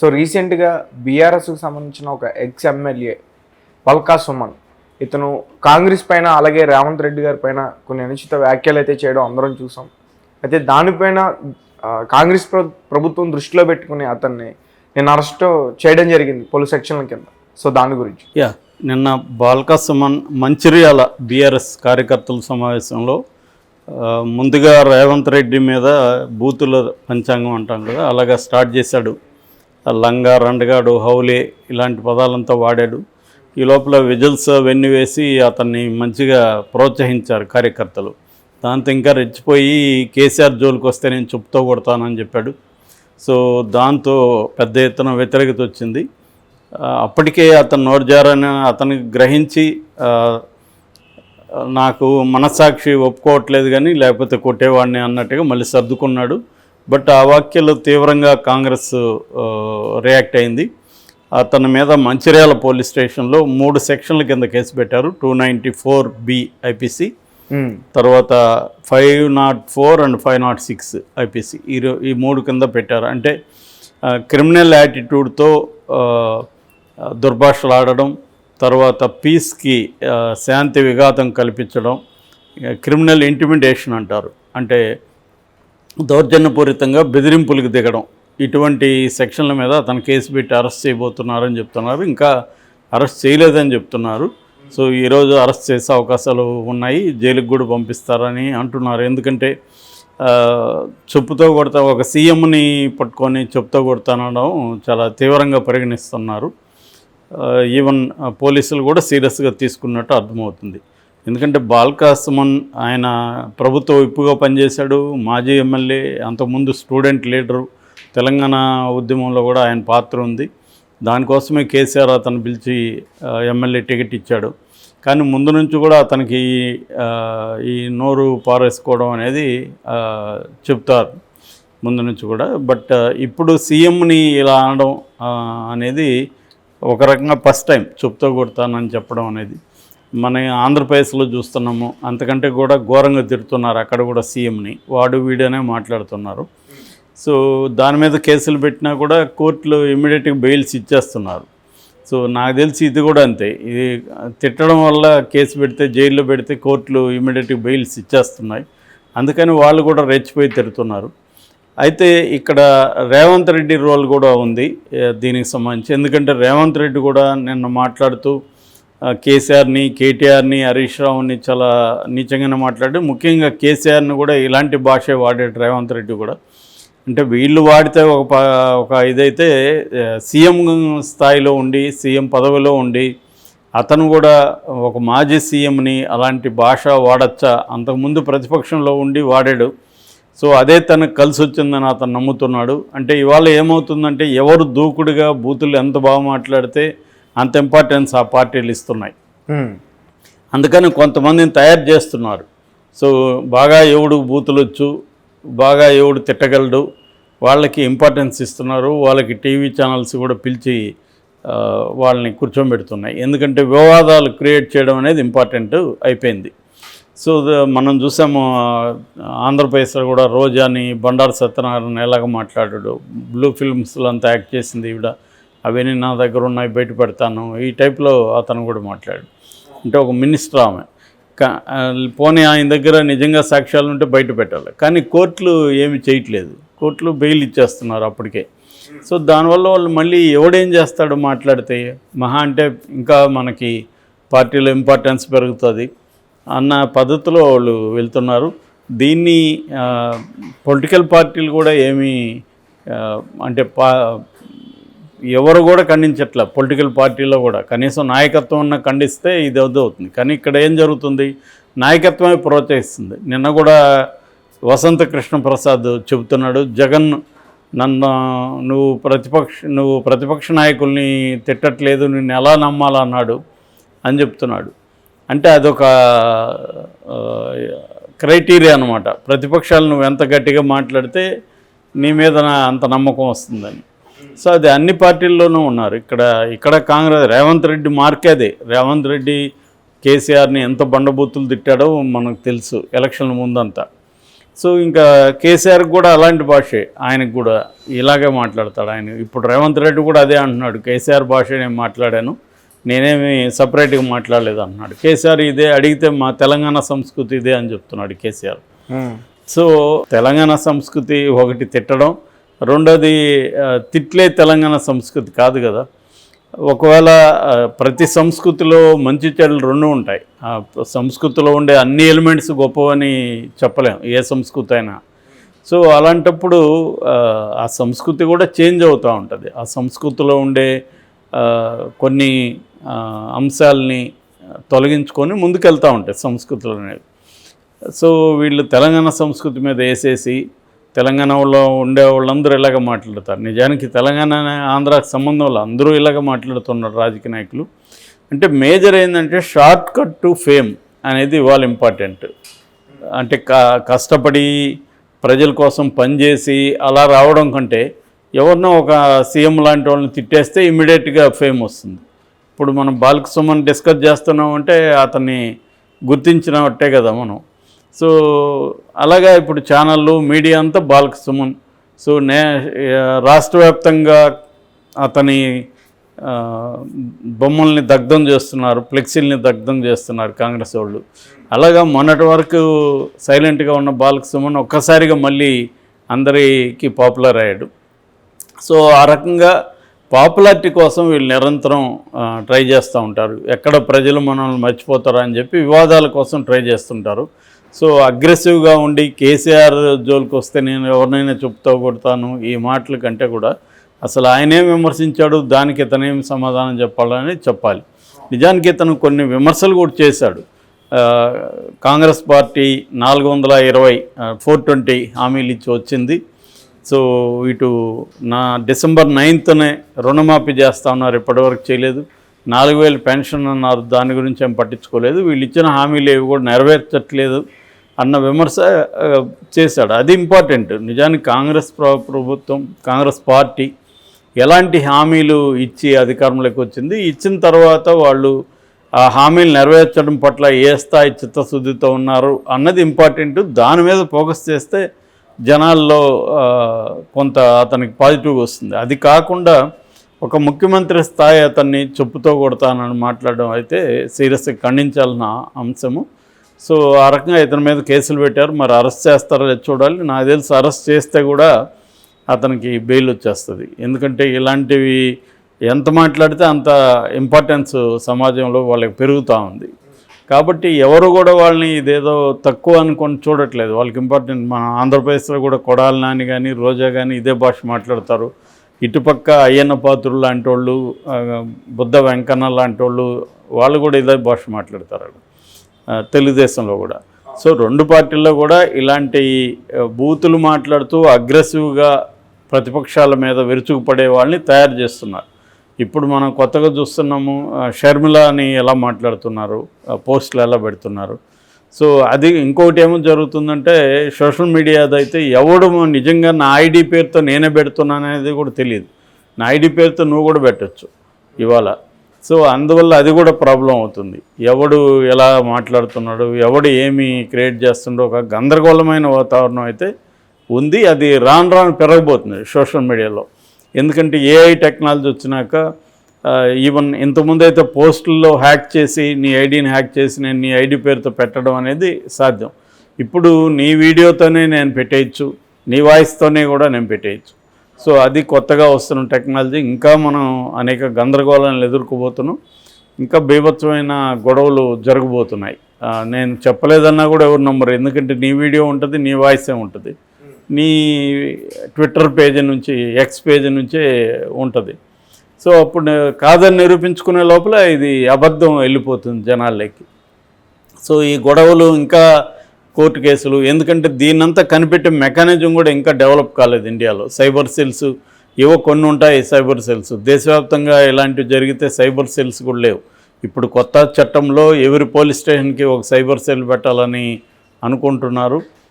So రీసెంట్గా బీఆర్ఎస్కు సంబంధించిన ఒక ఎక్స్ ఎమ్మెల్యే పల్కా సుమన్ ఇతను కాంగ్రెస్ పైన అలాగే రేవంత్ రెడ్డి గారి పైన కొన్ని అనుచిత వ్యాఖ్యలు అయితే చేయడం అందరం చూసాం. అయితే దానిపైన కాంగ్రెస్ ప్రభుత్వం దృష్టిలో పెట్టుకుని అతన్ని నేను అరెస్ట్ చేయడం జరిగింది పలు సెక్షన్ల కింద. సో దాని గురించి. యా నిన్న బాల్కా సుమన్ మంచిర్యాల బీఆర్ఎస్ కార్యకర్తల సమావేశంలో ముందుగా రేవంత్ రెడ్డి మీద బూతుల పంచాంగం అంటాం కదా అలాగా స్టార్ట్ చేశాడు లంగా రండగాడు హౌలే ఇలాంటి పదాలంతా వాడాడు. ఈ లోపల విజిల్స్ వెన్ను వేసి అతన్ని మంచిగా ప్రోత్సహించారు కార్యకర్తలు. దాంతో ఇంకా రెచ్చిపోయి కేసీఆర్ జోలికి వస్తే నేను చెప్తూ కొడతానని చెప్పాడు. సో దాంతో పెద్ద ఎత్తున వ్యతిరేకత వచ్చింది. అప్పటికే అతను నోరుజారని అతను గ్రహించి నాకు మనస్సాక్షి ఒప్పుకోవట్లేదు కానీ లేకపోతే కొట్టేవాడిని అన్నట్టుగా మళ్ళీ సర్దుకున్నాడు. బట్ ఆ వాక్యాలు తీవ్రంగా కాంగ్రెస్ రియాక్ట్ అయింది. అతని మీద మంచిర్యాల పోలీస్ స్టేషన్లో మూడు సెక్షన్ల కింద కేసు పెట్టారు. Two ninety four B IPC తర్వాత five nought four and five nought six IPC ఈ ఈ మూడు కింద పెట్టారు. అంటే క్రిమినల్ యాటిట్యూడ్తో దుర్భాషలు ఆడడం తర్వాత పీస్కి శాంతి విఘాతం కల్పించడం క్రిమినల్ ఇంటిమిడేషన్ అంటారు. అంటే దౌర్జన్యపూరితంగా బెదిరింపులకు దిగడం. ఇటువంటి సెక్షన్ల మీద అతను కేసు పెట్టి అరెస్ట్ చేయబోతున్నారని చెప్తున్నారు. ఇంకా అరెస్ట్ చేయలేదని చెప్తున్నారు. సో ఈరోజు అరెస్ట్ చేసే అవకాశాలు ఉన్నాయి. జైలుకు కూడా పంపిస్తారని అంటున్నారు. ఎందుకంటే చెప్పుతో కొడతా ఒక సీఎంని పట్టుకొని చెప్పుతో కొడతానడం చాలా తీవ్రంగా పరిగణిస్తున్నారు. ఈవెన్ పోలీసులు కూడా సీరియస్గా తీసుకున్నట్టు అర్థమవుతుంది. ఎందుకంటే బాల్కాసుమన్ ఆయన ప్రభుత్వ విప్పుగా పనిచేశాడు. మాజీ ఎమ్మెల్యే అంతకుముందు స్టూడెంట్ లీడరు తెలంగాణ ఉద్యమంలో కూడా ఆయన పాత్ర ఉంది. దానికోసమే కేసీఆర్ అతను పిలిచి ఎమ్మెల్యే టికెట్ ఇచ్చాడు. కానీ ముందు నుంచి కూడా అతనికి ఈ నోరు పారేసుకోవడం అనేది చెప్తారు ముందు నుంచి కూడా. బట్ ఇప్పుడు సీఎంని ఇలా అనడం అనేది ఒక రకంగా ఫస్ట్ టైం చెప్తూ కొడతానని చెప్పడం అనేది. మన ఆంధ్రప్రదేశ్లో చూస్తున్నాము. అంతకంటే కూడా ఘోరంగా తిడుతున్నారు అక్కడ కూడా సీఎంని. వాడు వీడనే మాట్లాడుతున్నారు. సో దాని మీద కేసులు పెట్టినా కూడా కోర్టులు ఇమ్మీడియట్గా బెయిల్స్ ఇచ్చేస్తున్నారు. సో నాకు తెలిసి ఇది కూడా అంతే. ఇది తిట్టడం వల్ల కేసు పెడితే జైల్లో పెడితే కోర్టులు ఇమ్మీడియట్గా బెయిల్స్ ఇచ్చేస్తున్నాయి. అందుకని వాళ్ళు కూడా రెచ్చిపోయి తిడుతున్నారు. అయితే ఇక్కడ రేవంత్ రెడ్డి రోల్ కూడా ఉంది దీనికి సంబంధించి. ఎందుకంటే రేవంత్ రెడ్డి కూడా నిన్న మాట్లాడుతూ కేసీఆర్ని కేటీఆర్ని హరీష్ రావుని చాలా నీచంగానే మాట్లాడి ముఖ్యంగా కేసీఆర్ని కూడా ఇలాంటి భాషే వాడాడు రేవంత్ రెడ్డి కూడా. అంటే వీళ్ళు వాడితే ఒక ఒక ఇదైతే సీఎం స్థాయిలో ఉండి సీఎం పదవిలో ఉండి అతను కూడా ఒక మాజీ సీఎంని అలాంటి భాష వాడచ్చా అంతకుముందు ప్రతిపక్షంలో ఉండి వాడాడు. సో అదే తనకు కలిసి వచ్చిందని అతను నమ్ముతున్నాడు. అంటే ఇవాళ ఏమవుతుందంటే ఎవరు దూకుడుగా బూతులు ఎంత బాగా మాట్లాడితే అంత ఇంపార్టెన్స్ ఆ పార్టీలు ఇస్తున్నాయి. అందుకని కొంతమందిని తయారు చేస్తున్నారు. సో బాగా ఎవడు బూతులొచ్చు బాగా ఎవడు తిట్టగలడు వాళ్ళకి ఇంపార్టెన్స్ ఇస్తున్నారు వాళ్ళకి టీవీ ఛానల్స్ కూడా పిలిచి వాళ్ళని కూర్చోబెడుతున్నాయి. ఎందుకంటే వివాదాలు క్రియేట్ చేయడం అనేది ఇంపార్టెంట్ అయిపోయింది. సో మనం చూసాము ఆంధ్రప్రదేశ్లో కూడా రోజాని బండారు సత్యనారాయణ ఎలాగ మాట్లాడాడు బ్లూ ఫిల్మ్స్లో అంతా యాక్ట్ చేసింది ఈవిడ. అవన్నీ నా దగ్గర ఉన్నాయి బయట పెడతాను. ఈ టైప్లో అతను కూడా మాట్లాడు అంటే ఒక మినిస్టర్ ఆమె. కా- పోనీ ఆయన దగ్గర నిజంగా సాక్ష్యాలు ఉంటే బయట పెట్టాలి. కానీ కోర్టులు ఏమి చేయట్లేదు. కోర్టులు బెయిల్ ఇచ్చేస్తున్నారు అప్పటికే. సో దానివల్ల వాళ్ళు మళ్ళీ ఎవడేం చేస్తాడు మాట్లాడితే మహా అంటే ఇంకా మనకి పార్టీలో ఇంపార్టెన్స్ పెరుగుతుంది అన్న పద్ధతిలో వాళ్ళు వెళ్తున్నారు. దీన్ని పొలిటికల్ పార్టీలు కూడా ఏమీ అంటే పా ఎవరు కూడా ఖండించట్లే. పొలిటికల్ పార్టీలో కూడా. కనీసం నాయకత్వం ఉన్న ఖండిస్తే ఇది అవుతుంది. కానీ ఇక్కడ ఏం జరుగుతుంది? నాయకత్వమే ప్రోత్సహిస్తుంది. నిన్న కూడా వసంత కృష్ణ ప్రసాద్ చెబుతున్నాడు జగన్ నన్ను నువ్వు ప్రతిపక్ష నువ్వు ప్రతిపక్ష నాయకుల్ని తిట్టట్లేదు నిన్ను ఎలా నమ్మాలన్నాడు అని చెప్తున్నాడు. అంటే అదొక క్రైటీరియా అనమాట ప్రతిపక్షాలు నువ్వు ఎంత గట్టిగా మాట్లాడితే నీ మీద నా- అంత నమ్మకం వస్తుందని. సో అది అన్ని పార్టీల్లోనూ ఉన్నారు. ఇక్కడ ఇక్కడ కాంగ్రెస్ రేవంత్ రెడ్డి మార్కే అదే రేవంత్ రెడ్డి కేసీఆర్ని ఎంత బండబూతులు తిట్టాడో మనకు తెలుసు ఎలక్షన్ల ముందంతా. సో ఇంకా కేసీఆర్ కూడా అలాంటి భాషే ఆయనకు కూడా ఇలాగే మాట్లాడతాడు ఆయన. ఇప్పుడు రేవంత్ రెడ్డి కూడా అదే అంటున్నాడు కేసీఆర్ భాష నేను మాట్లాడాను నేనేమి సపరేట్గా మాట్లాడలేదు అంటున్నాడు. కేసీఆర్ ఇదే అడిగితే మా తెలంగాణ సంస్కృతి ఇదే అని చెప్తున్నాడు కేసీఆర్. సో తెలంగాణ సంస్కృతి ఒకటి తిట్టడం రెండోది తిట్లే తెలంగాణ సంస్కృతి కాదు కదా. ఒకవేళ ప్రతి సంస్కృతిలో మంచి చెడులు రెండు ఉంటాయి. ఆ సంస్కృతిలో ఉండే అన్ని ఎలిమెంట్స్ గొప్పవని చెప్పలేం ఏ సంస్కృతి అయినా. సో అలాంటప్పుడు ఆ, సంస్కృతి కూడా చేంజ్ అవుతూ ఉంటుంది. ఆ సంస్కృతిలో ఉండే కొన్ని అంశాలని తొలగించుకొని ముందుకెళ్తూ ఉంటాయి సంస్కృతులు అనేవి. సో వీళ్ళు తెలంగాణ సంస్కృతి మీద వేసేసి తెలంగాణలో ఉండే వాళ్ళందరూ ఇలాగ మాట్లాడతారు. నిజానికి తెలంగాణ ఆంధ్రాకి సంబంధంలో అందరూ ఇలాగ మాట్లాడుతున్నారు రాజకీయ నాయకులు. అంటే మేజర్ ఏంటంటే షార్ట్ కట్ టు ఫేమ్ అనేది ఇవాళ ఇంపార్టెంట్. అంటే క- కష్టపడి ప్రజల కోసం పనిచేసి అలా రావడం కంటే ఎవరినో ఒక సీఎం లాంటి వాళ్ళని తిట్టేస్తే ఇమ్మీడియట్గా ఫేమ్ వస్తుంది. ఇప్పుడు మనం బాలక డిస్కస్ చేస్తున్నాం అంటే అతన్ని గుర్తించినట్టే కదా మనం. సో అలాగా ఇప్పుడు ఛానళ్ళు మీడియా అంతా బాలక సుమన్. సో నే రాష్ట్ర వ్యాప్తంగా అతని బొమ్మల్ని దగ్ధం చేస్తున్నారు ఫ్లెక్సీల్ని దగ్ధం చేస్తున్నారు కాంగ్రెస్ వాళ్ళు. అలాగా మొన్నటి వరకు సైలెంట్గా ఉన్న బాలక సుమన్ ఒక్కసారిగా మళ్ళీ అందరికీ పాపులర్ అయ్యాడు. సో ఆ రకంగా పాపులారిటీ కోసం వీళ్ళు నిరంతరం ట్రై చేస్తూ ఉంటారు. ఎక్కడ ప్రజలు మనల్ని మర్చిపోతారా అని చెప్పి వివాదాల కోసం ట్రై చేస్తుంటారు. సో అగ్రెసివ్గా ఉండి కేసీఆర్ జోలికి వస్తే నేను ఎవరినైనా చెప్తా కొడతాను ఈ మాటల కంటే కూడా అసలు ఆయనేం విమర్శించాడు దానికి ఇతనేం సమాధానం చెప్పాలని చెప్పాలి. నిజానికి ఇతను కొన్ని విమర్శలు కూడా చేశాడు. కాంగ్రెస్ పార్టీ నాలుగు వందల ఇరవై ఫోర్ ట్వంటీ హామీలు ఇచ్చి వచ్చింది. సో ఇటు నా డిసెంబర్ నైన్త్నే రుణమాఫీ చేస్తా ఉన్నారు ఇప్పటివరకు చేయలేదు. నాలుగు వేలు పెన్షన్ అన్నారు దాని గురించి ఏం పట్టించుకోలేదు. వీళ్ళు ఇచ్చిన హామీలు ఏవి కూడా నెరవేర్చట్లేదు. అన్న విమర్శ చేశాడు. అది ఇంపార్టెంట్. నిజానికి కాంగ్రెస్ ప్రభుత్వం కాంగ్రెస్ పార్టీ ఎలాంటి హామీలు ఇచ్చి అధికారంలోకి వచ్చింది? ఇచ్చిన తర్వాత వాళ్ళు ఆ హామీలు నెరవేర్చడం పట్ల ఏ స్థాయి చిత్తశుద్ధితో ఉన్నారు అన్నది ఇంపార్టెంట్. దాని మీద ఫోకస్ చేస్తే జనాల్లో కొంత అతనికి పాజిటివ్ వస్తుంది. అది కాకుండా ఒక ముఖ్యమంత్రి స్థాయి అతన్ని చెప్పుతో కొడతానని మాట్లాడడం అయితే సీరియస్గా ఖండించాలన్న అంశము. సో ఆ రకంగా ఇతని మీద కేసులు పెట్టారు. మరి అరెస్ట్ చేస్తారో లేదో చూడాలి. నాకు తెలిసి అరెస్ట్ చేస్తే కూడా అతనికి బెయిల్ వచ్చేస్తుంది. ఎందుకంటే ఇలాంటివి ఎంత మాట్లాడితే అంత ఇంపార్టెన్స్ సమాజంలో వాళ్ళకి పెరుగుతూ ఉంది. కాబట్టి ఎవరు కూడా వాళ్ళని ఇదేదో తక్కువ అనుకొని చూడట్లేదు. వాళ్ళకి ఇంపార్టెంట్ మన ఆంధ్రప్రదేశ్లో కూడా కొడాలి నాని కానీ రోజా కానీ ఇదే భాష మాట్లాడతారు. ఇటుపక్క అయ్యన్న పాత్రులు లాంటి వాళ్ళు బుద్ధ వెంకన్న లాంటి వాళ్ళు వాళ్ళు కూడా ఇదే భాష మాట్లాడతారు. తెలుగుదేశంలో కూడా. సో రెండు పార్టీల్లో కూడా ఇలాంటి బూతులు మాట్లాడుతూ అగ్రెసివ్గా ప్రతిపక్షాల మీద విరుచుకుపడే వాళ్ళని తయారు చేస్తున్నారు. ఇప్పుడు మనం కొత్తగా చూస్తున్నాము షర్మిల అని ఎలా మాట్లాడుతున్నారు పోస్టులు ఎలా పెడుతున్నారు. సో అది ఇంకొకటి ఏమో జరుగుతుందంటే సోషల్ మీడియాదైతే ఎవడు నిజంగా నా ఐడి పేరుతో నేనే పెడుతున్నాను అనేది కూడా తెలియదు. నా ఐడి పేరుతో నువ్వు కూడా పెట్టచ్చు ఇవాళ. సో అందువల్ల అది కూడా ప్రాబ్లం అవుతుంది. ఎవడు ఎలా మాట్లాడుతున్నాడు ఎవడు ఏమి క్రియేట్ చేస్తుండో ఒక గందరగోళమైన వాతావరణం అయితే ఉంది. అది రాను రాను పెరగబోతుంది సోషల్ మీడియాలో ఎందుకంటే ఏఐ టెక్నాలజీ వచ్చినాక ఈవెన్ ఇంతకుముందు అయితే పోస్టుల్లో హ్యాక్ చేసి నీ ఐడిని హ్యాక్ చేసి నేను నీ ఐడి పేరుతో పెట్టడం అనేది సాధ్యం. ఇప్పుడు నీ వీడియోతోనే నేను పెట్టేయచ్చు నీ వాయిస్తోనే కూడా నేను పెట్టేయచ్చు. సో అది కొత్తగా వస్తున్న టెక్నాలజీ. ఇంకా మనం అనేక గందరగోళాలను ఎదుర్కోబోతున్నాం. ఇంకా బీభత్సమైన గొడవలు జరగబోతున్నాయి. నేను చెప్పలేదన్నా కూడా ఎవరు నమ్మరు. ఎందుకంటే నీ వీడియో ఉంటుంది నీ వాయిసే ఉంటుంది. నీ ట్విట్టర్ పేజీ నుంచి ఎక్స్ పేజీ నుంచే ఉంటుంది. సో అప్పుడు కాదని నిరూపించుకునే లోపల ఇది అబద్ధం వెళ్ళిపోతుంది జనాల్లోకి. సో ఈ గొడవలు ఇంకా కోర్టు కేసులు ఎందుకంటే దీన్నంతా కనిపెట్టే మెకానిజం కూడా ఇంకా డెవలప్ కాలేదు ఇండియాలో. సైబర్ సెల్స్ ఏవో కొన్ని ఉంటాయి సైబర్ సెల్స్. దేశవ్యాప్తంగా ఇలాంటివి జరిగితే సైబర్ సెల్స్ కూడా లేవు. ఇప్పుడు కొత్త చట్టంలో ఎవరి పోలీస్ స్టేషన్కి ఒక సైబర్ సెల్ పెట్టాలని అనుకుంటున్నారు.